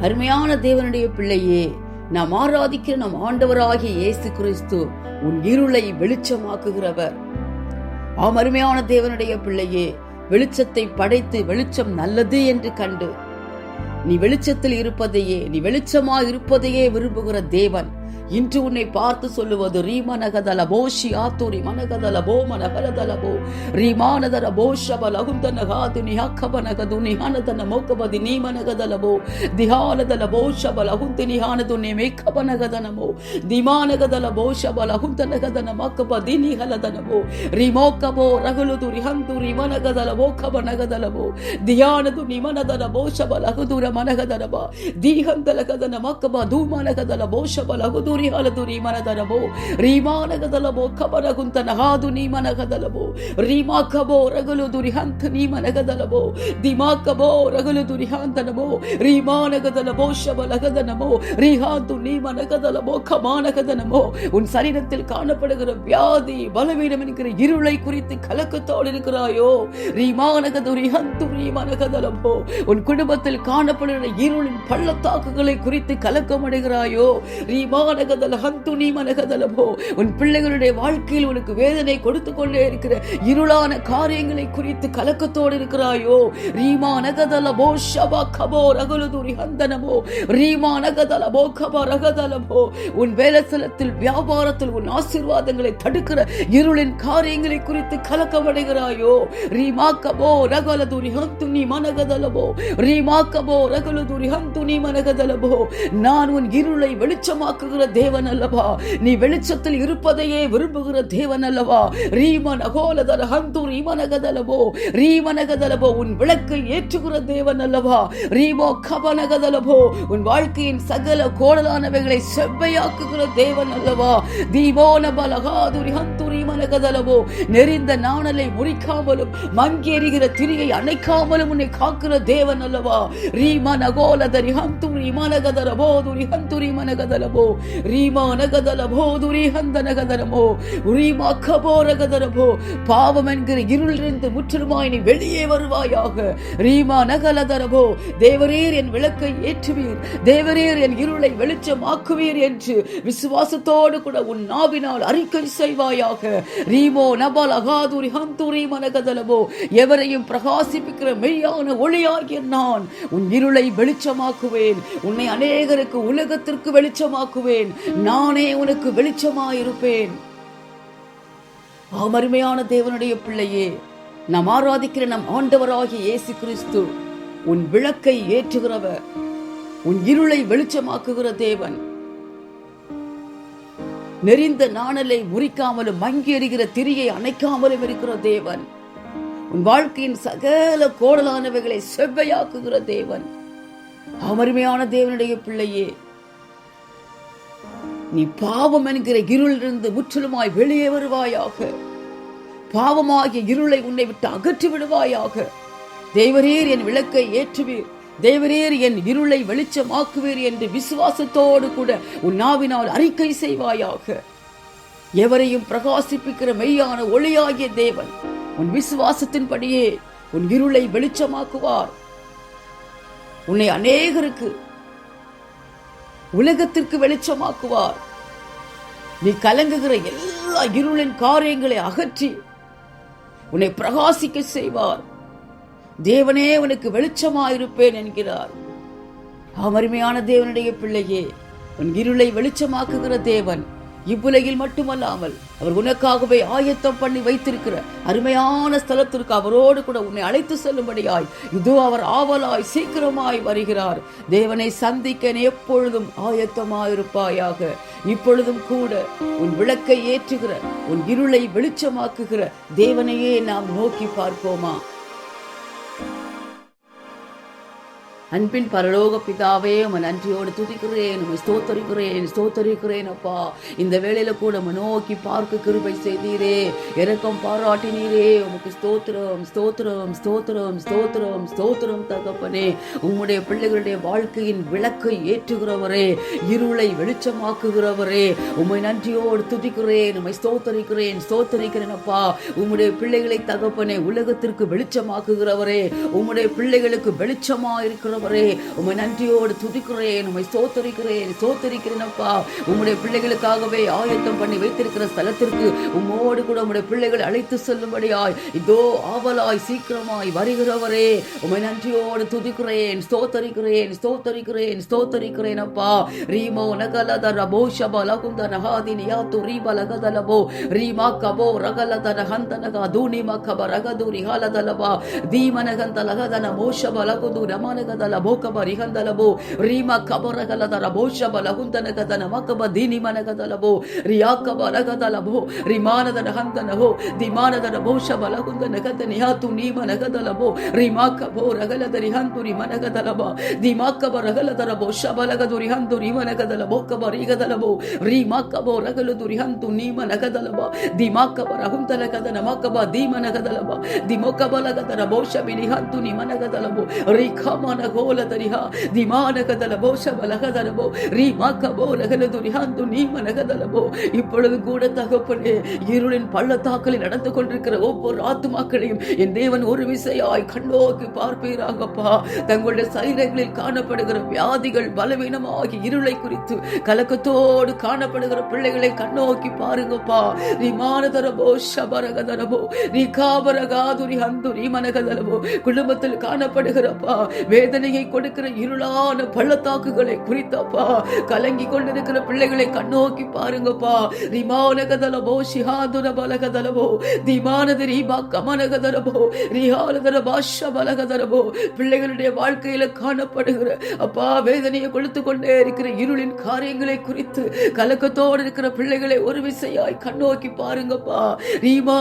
அருமையான தேவனுடைய பிள்ளையே நாம் ஆராதிக்கிற நம் ஆண்டவராகிய இயேசு கிறிஸ்து உன் இருளை வெளிச்சமாக்குகிறவர். ஆம் அருமையான தேவனுடைய பிள்ளையே வெளிச்சத்தை படைத்து வெளிச்சம் நல்லது என்று கண்டு. நீ வெளிச்சத்தில் இருப்பதையே நீ வெளிச்சமா இருப்பதையே விரும்புகிற தேவன். இன்று உன்னை பார்த்து சொல்லுவது ரீமனகதல போஷி ஆத்துரி மனகதல போ மனகலதல போ. ரீமானதர போஷப லகுந்தன காது நிஹக்கபனகது நிஹானதன மோக்கபதி நீமனகதல போ. திஹானதல போஷப லகுந்து நிஹானது நிமேக்கபனகதனமோ திமானகதல போஷப லகுந்தனகதன மக்கபதி நிஹலதனமோ ரிமோக்கபோ ரகுலுது ரிஹந்து ரிமனகதல போக்கபனகதலமோ தியானது நிமனதன போஷப லகுதுர மனகதனபா தீஹந்தலகதன மக்கபா தூமனகதல போஷப லகு ಬೋಷಬ ಲಘುದೂರಿ ಹಲದುರಿ ಮನದರಬೋ ರೀಮಾನಗದಲಬೋ ಕಬರಗುಂತ ನಗಾದು ನೀ ಮನಗದಲಬೋ ರೀಮಾಕಬೋ ರಗಲು ದುರಿ ಹಂತ ನೀ ಮನಗದಲಬೋ ದಿಮಾಕಬೋ ರಗಲು ದುರಿ ಹಾಂತನಬೋ ರೀಮಾನಗದಲ ಬೋಷಬ ಲಗದನಮೋ ரீஹாந்து நீ மனகதலமோ கமானகதனமோ உன் சரீரத்தில் காணப்படுகிற வியாதி பலவீனம் என்கிற இருளை குறித்து கலக்கத்தோடு இருக்கிறாயோ ரீமானகது ரிஹந்து ரீமனகதலமோ உன் குடும்பத்தில் காணப்படுகிற இருளின் பள்ளத்தாக்குகளை குறித்து கலக்கம் அடைகிறாயோ ரீமானகதல மனகதல ஹந்துனி மனகதலபோ. உன் பிள்ளைகளுடைய வாழ்க்கையில் உனக்கு வேதனை கொடுத்து கொண்டே இருக்கிற இருளான காரியங்களை குறித்து கலக்கத்தோடு இருக்கிறாயோ. ரீமா நகதலபோ ஷபா கபோ ரகுலுதுரி ஹந்தனமோ. ரீமா நகதலபோ கபா ரகதலபோ. உன் வேலைத்தலத்தில் வியாபாரத்தில் உன் ஆசீர்வாதங்களை தடுக்கிற இருளின் காரியங்களை குறித்து கலக்கமடைகிறாயோ. ரீமாக்கபோ ரகலதுரி ஹந்து நீ மனகதலமோ ரீமாக்கபோ ரகலுதுரி ஹந்து நீ மனகதலமோ நான் உன் இருளை வெளிச்சமாக்குகிற தேவன் அல்லவா? நீ வெளிச்சத்தில் இருப்பதையே விரும்புகிற தேவன் அல்லவா? ரீமன் அகோலதர ஹந்து ரீமனகதலமோ ரீமனகதலமோ உன் விளக்கை ஏற்றுகிற தேவன் அல்லவா? ரீமோ கபனகதலமோ உன் வாழ்க்கையின் சகல கோடலானவைகளை செவ்வையாக்குகிற தேவன் அல்லவா? தீபோன பலகாதுரி ஹந்து மனகதலவோ நெறிந்த நாணலை முறிக்காமலும் மங்கேறுகிற திரியை அணைக்காமலும் உன்னை காக்கிற தேவன் அல்லவா? ரீமா நகோலதரி ஹந்து மனகதலபோ துரி ஹந்து மனகதலபோ ரீமா நகதலபோ துரி ஹந்த ரீமா ரீமா நகதரபோ பாவம் என்கிற இருளிலிருந்து முற்றிலுமாய் நீ வெளியே வருவாயாக. ரீமா நகலதரபோ தேவரீர் என் விளக்கை ஏற்றுவீர் தேவரீர் என் இருளை வெளிச்சமாக்குவீர் என்று விசுவாசத்தோடு கூட உன் நாவினால் அறிக்கை செய்வாயாக. ரீமோ நபல் அகாதுரி ஹந்தூரி மனகதலபோ எவரையும் பிரகாசிப்பிக்கிற மெய்யான ஒளியாகிய நான் உன் இருளை வெளிச்சமாக்குவேன். உன்னை அநேகருக்கு உலகத்திற்கு வெளிச்சமாக்குவேன். இருப்பேன். நானே உனக்கு வெளிச்சமாயிருப்பேன். அமருமையான தேவனுடைய பிள்ளையே நாம் ஆராதிக்கிற நம் ஆண்டவராகிய இயேசு கிறிஸ்து உன் விளக்கை ஏற்றுகிறவர். உன் இருளை வெளிச்சமாக்குகிற தேவன். நெறிந்த நாணலை முறிக்காமலும் மங்கி எறிகிற திரியை அணைக்காமலும் இருக்கிற தேவன். உன் வாழ்க்கையின் சகல கோடலானவைகளை செவ்வையாக்குகிற தேவன். அமருமையான தேவனுடைய பிள்ளையே நீ பாவம் என்கிற இருளிலிருந்து முற்றிலுமாய் வெளியே வருவாயாக. பாவமாகிய இருளை உன்னை விட்டு அகற்றி விடுவாயாக. தேவரீர் என் விளக்கை ஏற்றுவீர். தேவரீர் என் இருளை வெளிச்சமாக்குவீர் என்று விசுவாசத்தோடு கூட உன் நாவினால் அறிக்கை செய்வாயாக. எவரையும் பிரகாசிப்பிக்கிற மெய்யான ஒளியாகிய தேவன் உன் விசுவாசத்தின்படியே உன் இருளை வெளிச்சமாக்குவார். உன்னை அநேகருக்கு உலகத்திற்கு வெளிச்சமாக்குவார். நீ கலங்குகிற எல்லா இருளின் காரியங்களை அகற்றி உன்னை பிரகாசிக்க செய்வார். தேவனே உனக்கு வெளிச்சமாயிருப்பேன் என்கிறார். அமருமையான தேவனுடைய பிள்ளையே உன் இருளை வெளிச்சமாக்குகிற தேவன் இவ்வுலகில் மட்டுமல்லாமல் அவர் உனக்காகவே ஆயத்தம் பண்ணி வைத்திருக்கிற அருமையான ஸ்தலத்திற்கு அவரோடு கூட உன்னை அழைத்து செல்லும்படியாய் இதோ அவர் ஆவலாய் சீக்கிரமாய் வருகிறார். தேவனை சந்திக்க நீ எப்பொழுதும் ஆயத்தமாயிருப்பாயாக. இப்பொழுதும் கூட உன் விளக்கை ஏற்றுகிற உன் இருளை வெளிச்சமாக்குகிற தேவனையே நாம் நோக்கி பார்ப்போமா? அன்பின் பரலோக பிதாவே உம நன்றியோடு துதிக்கிறேன் உமை ஸ்தோத்தரிக்கிறேன் ஸ்தோத்தரிக்கிறேன் அப்பா. இந்த வேளையில கூட நோக்கி பார்க்க கிருபை செய்தீரே இரக்கம் பாராட்டினீரே உமக்கு ஸ்தோத்திரம் ஸ்தோத்திரம் ஸ்தோத்திரம் ஸ்தோத்திரம் ஸ்தோத்திரம் தகப்பனே. உம்முடைய பிள்ளைகளுடைய வாழ்க்கையின் விளக்கை ஏற்றுகிறவரே இருளை வெளிச்சமாக்குகிறவரே. உம்மை நன்றியோடு துதிக்கிறேன் உம்மை ஸ்தோத்தரிக்கிறேன் ஸ்தோத்தரிக்கிறேன் அப்பா. உம்முடைய பிள்ளைகளை தகப்பனே உலகத்திற்கு வெளிச்சமாக்குகிறவரே. உம்முடைய பிள்ளைகளுக்கு வெளிச்சமா இருக்கிற ஆண்டவரே உமை நன்றியோடு துதிக்கிறேன் உமை சோத்தரிக்கிறேன் சோத்தரிக்கிறேனப்பா உம்முடைய பிள்ளைகளுக்காகவே ஆயத்தம் பண்ணி வைத்திருக்கிற ஸ்தலத்திற்கு உம்மோடு கூட உம்முடைய பிள்ளைகளை அழைத்து செல்லும்படியாய் இதோ ஆவலாய் சீக்கிரமாய் வருகிறவரே உமை நன்றியோடு துதிக்கிறேன் ஸ்தோத்தரிக்கிறேன் ஸ்தோத்தரிக்கிறேன் ஸ்தோத்தரிக்கிறேன் அப்பா ரீமோ நகலத ரபோ ஷப லகுந்த நகாதி நியாத்து ரீப லகதலபோ ரீமா கபோ ரகலத లబో కబ రిహంద లబో రీమ కబరగలద రబో శబ లహుందన గద నమకబ దీని మనగద లబో రియా కబ రగద లబో రిమానద రహంద నహో దిమానద రబో శబ లహుంద నగద నిహాతు నీ మనగద లబో రిమా కబో రగలద రిహంతు రి మనగద లబ దిమా కబ రగలద రబో శబ లగదు రిహంతు రి మనగద లబో కబ రిగద లబో రీమా కబో రగలదు రిహంతు నీ మనగద లబ దిమా కబ రహుంద నగద నమకబ దీమనగద లబ దిమో కబ లగద రబో శబి రిహంతు ని మనగద లబో రిఖ మనగో ರಿಖಮನ ಗೋಲದರಿಹ ದಿಮಾನಗದಲ ಬೋಷ ಬಲಗದಲಬೋ ரீமாக்கபோ ரகலது ரிஹாந்து நீமனகதலபோ இப்பொழுது கூட தகப்பனே இருளின் பள்ளத்தாக்களில் நடந்து கொண்டிருக்கிற ஒவ்வொரு ஆத்துமாக்களையும் என் தேவன் ஒரு விசையாய் கண்ணோக்கி பார்ப்பீராகப்பா தங்களுடைய சரீரங்களில் காணப்படுகிற வியாதிகள் பலவீனமாகி இருளை குறித்து கலக்கத்தோடு காணப்படுகிற பிள்ளைகளை கண்ணோக்கி பாருங்கப்பா ரிமானதரபோ ஷபரகதரபோ ரிகாபரகாதுரி ஹந்துரி மனகதலபோ குடும்பத்தில் காணப்படுகிறப்பா வேதனையை கொடுக்கிற இருளான பள்ளத்தாக்குகளை குறித்தப்பா. கலங்கி கொண்டிருக்கிற பிள்ளைகளை கண்ணோக்கி பாருங்கப்பா. ரிமானகதலபோ சிஹாதுர பலகதலபோ திமானது ரீபா கமனகதலபோ ரிஹாலதர பாஷ பலகதலபோ பிள்ளைகளுடைய வாழ்க்கையில காணப்படுகிற அப்பா வேதனையை கொடுத்து கொண்டே இருக்கிற இருளின் காரியங்களை குறித்து கலக்கத்தோடு இருக்கிற பிள்ளைகளை ஒரு விசையாய் கண்ணோக்கி பாருங்கப்பா. ரீமா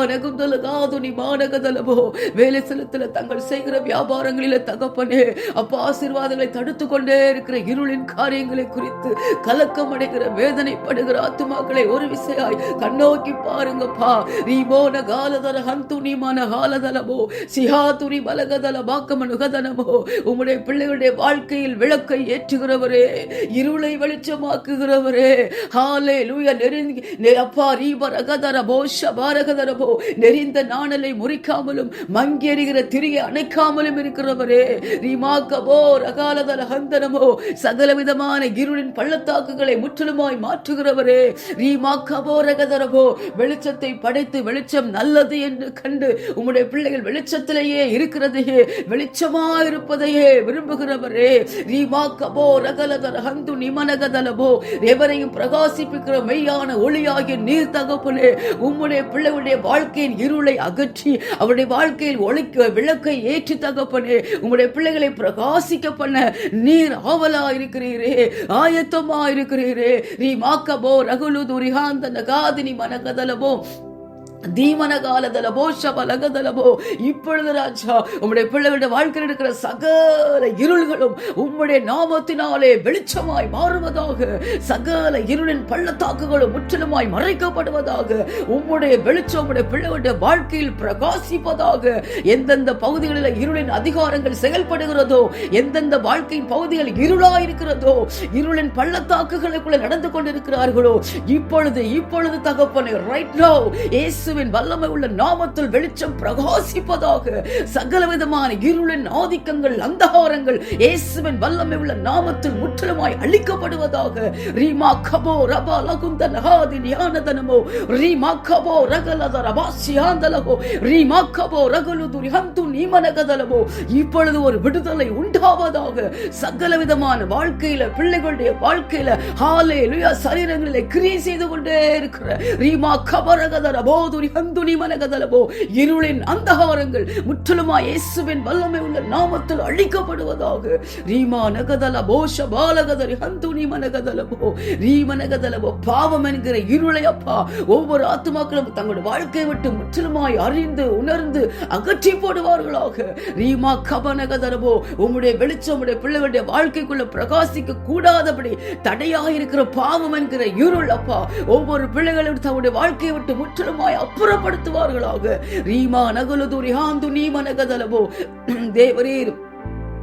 தாது நிமானகதலபோ. வேலை செலுத்தல தங்கள் செய்கிற வியாபாரங்களில தகப்பனே அப்பா ஆசீர்வாதங்களை தடுத்து கொண்டே இருக்கிற இருளின் காரியங்களை குறித்து கலக்கம் அடைகிற வேதனைப்படுகிற ஆத்துமாக்களை ஒரு விசையாய் கண்ணோக்கி பாருங்கப்பா. ரீமோன காலதல ஹந்துனி மன காலதலமோ. சிஹாதுரி பலகதல பாக்கமனுகதனமோ உம்முடைய பிள்ளைகளுடைய வாழ்க்கையில் விளக்கை ஏற்றுகிறவரே இருளை வெளிச்சமாக்குகிறவரே. ஹாலே லூய நெருங்கி அப்பா ரீப ரகதர போஷ பாரகதரபோ நெறிந்த நாணலை முறிக்காமலும் மங்கி திரியை அணைக்காமலும் இருக்கிறவரே. கபோ ரகாலதர ஹந்தனமோ சகல விதமான இருளின் பள்ளத்தாக்குகளை முற்றிலுமாய் மாற்றுகிறவரே. ரீமா கபோ ரகதரபோ வெளிச்சத்தை படைத்து வெளிச்சம் நல்லது என்று கண்டு உம்முடைய பிள்ளைகள் வெளிச்சத்திலேயே இருக்கிறதையே வெளிச்சமா இருப்பதையே விரும்புகிறவரே ரீமா கபோ ரகலதர ஹந்து நிமனகதலபோ எவரையும் பிரகாசிப்பிக்கிற மெய்யான ஒளியாகிய நீர் தகப்பனே உம்முடைய பிள்ளைகளுடைய வாழ்க்கையின் இருளை அகற்றி அவருடைய வாழ்க்கையில் ஒளிக்க விளக்கை ஏற்றி தகப்பனே உம்முடைய பிள்ளைகளை ஆசிக்க பண்ண நீர் ஆவலா இருக்கிறீரே ஆயத்தமா இருக்கிறீரே நீ மாக்கபோ ரகுலு துரிகாந்த நகாதினி மனகதலபோ. தீமன காலதலபோ சபலகதலபோ இப்பொழுது ராஜா உம்முடைய பிள்ளைகளுடைய வாழ்க்கையில் இருக்கிற சகல இருள்களும் உம்முடைய நாமத்தினாலே வெளிச்சமாய் மாறுவதாக சகல இருளின் பள்ளத்தாக்குகளும் முற்றிலுமாய் மறைக்கப்படுவதாக உம்முடைய வெளிச்சம் உம்முடைய பிள்ளைகளுடைய வாழ்க்கையில் பிரகாசிப்பதாக எந்தெந்த பகுதிகளில் இருளின் அதிகாரங்கள் செயல்படுகிறதோ எந்தெந்த வாழ்க்கையின் பகுதிகள் இருளாய் இருக்கிறதோ இருளின் பள்ளத்தாக்குகளுக்குள்ள நடந்து கொண்டிருக்கிறார்களோ இப்பொழுது இப்பொழுது தகப்பனை ரைட் நோ இயேசுவின் வல்லமை உள்ள நாமத்தில் வெளிச்சம் பிரகாசிப்பதாக சகல விதமான இருளின் ஆதிக்கங்கள் அந்தகாரங்கள் இயேசுவின் வல்லமை உள்ள நாமத்தில் முற்றிலுமாய் அழிக்கப்படுவதாக. ரீமா கபோ ரபா லகுந்த நகாதி ஞானதனமோ ரீமா கபோ ரகலத ரபாசியாந்தலகோ. ரீமா கபோ ரகலு துரிஹந்து நீமனகதலமோ. இப்பொழுது ஒரு விடுதலை உண்டாவதாக சகல விதமான வாழ்க்கையில பிள்ளைகளுடைய வாழ்க்கையில ஹாலே லுயா சரீரங்களிலே கிரி செய்து கொண்டே இருக்கிற ரீமா கபரகதர போதுரி கந்துனி மனகதலபோ இருளின் அந்தகாரங்கள் முற்றிலுமா இயேசுவின் வல்லமை உள்ள நாமத்தில் அழிக்கப்படுவதாக. ரீமா நகதல போஷ பாலகதரி ஹந்துனி மனகதலபோ ரீமனகதலபோ பாவம் என்கிற இருளை அப்பா ஒவ்வொரு ஆத்துமாக்களும் தங்களுடைய வாழ்க்கையை விட்டு முற்றிலுமாய் அறிந்து உணர்ந்து அகற்றி போடுவார்களாக. ரீமா கபனகதரபோ உம்முடைய வெளிச்சம் உம்முடைய பிள்ளைகளுடைய வாழ்க்கைக்குள்ள பிரகாசிக்க கூடாதபடி தடையாக இருக்கிற பாவம் என்கிற இருள் அப்பா ஒவ்வொரு பிள்ளைகளும் தங்களுடைய வாழ்க்கையை விட்டு முற்றிலுமாய் அப்புறப்படுத்துவார்களாக. ரீமா நகுலுது ரிஹாந்து நீம நகதலபோ. தேவரீர்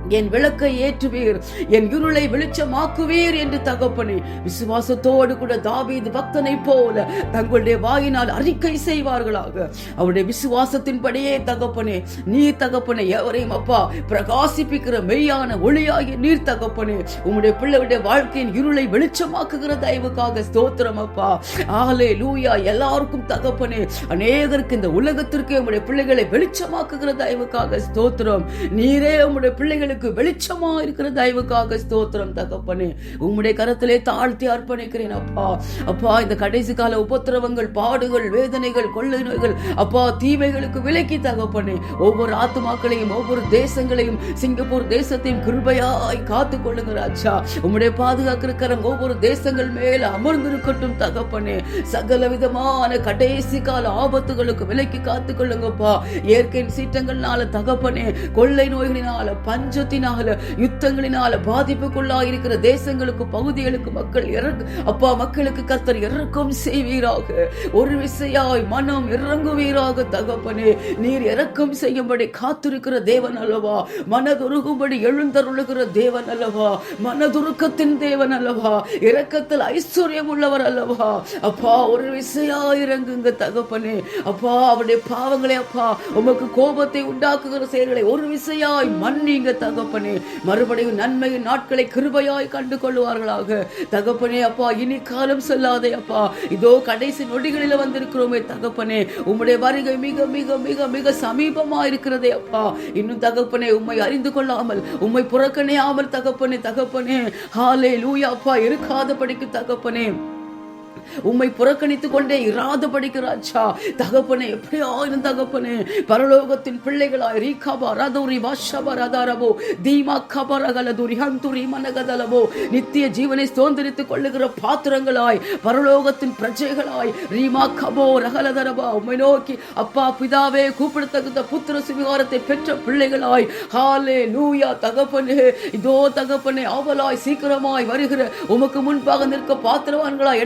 என் விளக்கை ஏற்றுவீர். என் இருளை வெளிச்சமாக்குவீர் என்று தகப்பனே விசுவாசத்தோடு கூட தாவீது பக்தனை போல தங்களுடைய வாயினால் அறிக்கை செய்வார்களாக. அவருடைய விசுவாசத்தின்படியே தகப்பனே நீர் தகப்பனே எவரையும் அப்பா பிரகாசிப்பிக்கிற மெய்யான ஒளியாகி நீர் தகப்பனே உம்முடைய பிள்ளைகளுடைய வாழ்க்கையின் இருளை வெளிச்சமாக்குகிற தயவுக்காக ஸ்தோத்திரம் அப்பா. ஆலே லூயா எல்லாருக்கும் தகப்பனே அநேகருக்கு இந்த உலகத்திற்கு உம்முடைய பிள்ளைகளை வெளிச்சமாக்குகிற தயவுக்காக ஸ்தோத்திரம். நீரே உம்முடைய பிள்ளைகளுக்கு வெளிச்சமா இருக்கிற தயவுக்காக ஸ்தோத்திரம் தகப்பனே. உம்முடைய கரத்திலே தாழ்த்தி அர்ப்பணிக்கிறேன் அப்பா. அப்பா இந்த கடைசி கால உபத்திரவங்கள் பாடுகள் வேதனைகள் கொள்ளை நோய்கள் அப்பா தீமைகளுக்கு விலக்கி தகப்பனே. ஒவ்வொரு ஆத்மாக்களையும் ஒவ்வொரு தேசங்களையும் சிங்கப்பூர் தேசத்தையும் கிருபையாய் காத்து கொள்ளுங்க ராஜா. உம்முடைய பாதுகாக்கிற கரம் ஒவ்வொரு தேசங்கள் மேல அமர்ந்திருக்கட்டும் தகப்பனே. சகல விதமான கடைசி கால ஆபத்துகளுக்கு விலக்கி காத்து கொள்ளுங்கப்பா. இயற்கையின் சீற்றங்கள்னால தகப்பனே கொள்ளை நோய்களினால பஞ்ச பஞ்சத்தினால யுத்தங்களினால பாதிப்புக்குள்ளா இருக்கிற தேசங்களுக்கு பகுதிகளுக்கு மக்கள் இறங்கு அப்பா மக்களுக்கு கத்தர் இறக்கம் செய்வீராக. ஒரு விசையாய் மனம் இறங்குவீராக தகப்பனே. நீர் இறக்கம் செய்யும்படி காத்திருக்கிற தேவன் அல்லவா? மனதுருகும்படி எழுந்தருளுகிற தேவன் அல்லவா? மனதுருக்கத்தின் தேவன் அல்லவா? இரக்கத்தில் ஐஸ்வர்யம் உள்ளவர் அல்லவா? அப்பா ஒரு விசையா இறங்குங்க தகப்பனே. அப்பா அவருடைய பாவங்களே அப்பா உமக்கு கோபத்தை உண்டாக்குகிற செயல்களை ஒரு விசையாய் மன்னிங்க தகப்பனே மறுபடியும் நன்மையின் நாட்களை கிருபையாய் கண்டு கொள்வார்களாக தகப்பனே அப்பா இனி காலம் செல்லாதே அப்பா. இதோ கடைசி நொடிகளில் வந்திருக்கிறோமே தகப்பனே. உம்முடைய வருகை மிக மிக மிக மிக சமீபமா இருக்கிறதே அப்பா. இன்னும் தகப்பனே உம்மை அறிந்து கொள்ளாமல் உம்மை புறக்கணியாமல் தகப்பனே தகப்பனே. ஹாலே லூயா அப்பா. இருக்காதபடிக்கு தகப்பனே. உம்மை புறக்கணித்துக் கொண்டே இராதபடிக்கு ராஜா. தகப்பனே எப்படியாயிரும் தகப்பனே பரலோகத்தின் பிள்ளைகளாய் ரீகாபா ரதோரி வாஷபா ரதாரபோ தீமா கபரகலதுரி ஹந்துரி மனகதலபோ நித்திய ஜீவனை சுதந்திரித்துக் கொள்ளுகிற பாத்திரங்களாய் பரலோகத்தின் பிரஜைகளாய் ரீமா கபோ ரகலதரபா உம்மை நோக்கி அப்பா பிதாவே கூப்பிடத்தகுந்த புத்திர சுவிகாரத்தை பெற்ற பிள்ளைகளாய் ஹாலே லூயா தகப்பனே இதோ தகப்பனே அவலாய் சீக்கிரமாய் வருகிற உமக்கு முன்பாக நிற்க பாத்திரவான்களாய்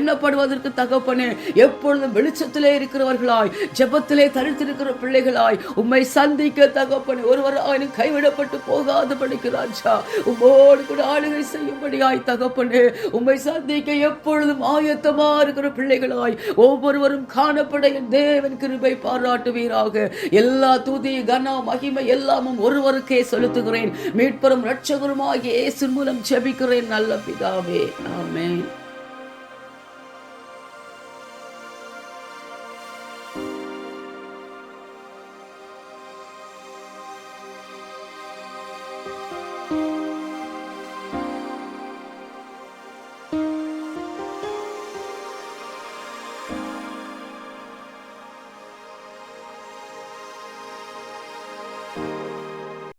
எண்ணப்படுவதற்கு தகப்பனே எப்பொழுதும் வெளிச்சத்திலே இருக்கிறவர்களாய் ஜெபத்திலே தரித்திருக்கிற பிள்ளைகளாய் உம்மை சந்திக்க தகப்பனே ஒருவராயினும் கைவிடப்பட்டு போகாதபடிக்கு ராஜா உம்மோடு கூட ஆளுகை செய்யும்படியாய் தகப்பனே உம்மை சந்திக்க எப்பொழுதும் ஆயத்தமா இருக்கிற பிள்ளைகளாய் ஒவ்வொருவரும் காணப்பட என் தேவன் கிருபை பாராட்டுவீராக. எல்லா துதி கன மகிமை எல்லாமும் ஒருவருக்கே செலுத்துகிறேன். மீட்பரும் இரட்சகருமாகிய இயேசு மூலம் ஜெபிக்கிறேன் நல்ல பிதாவே. ஆமென்.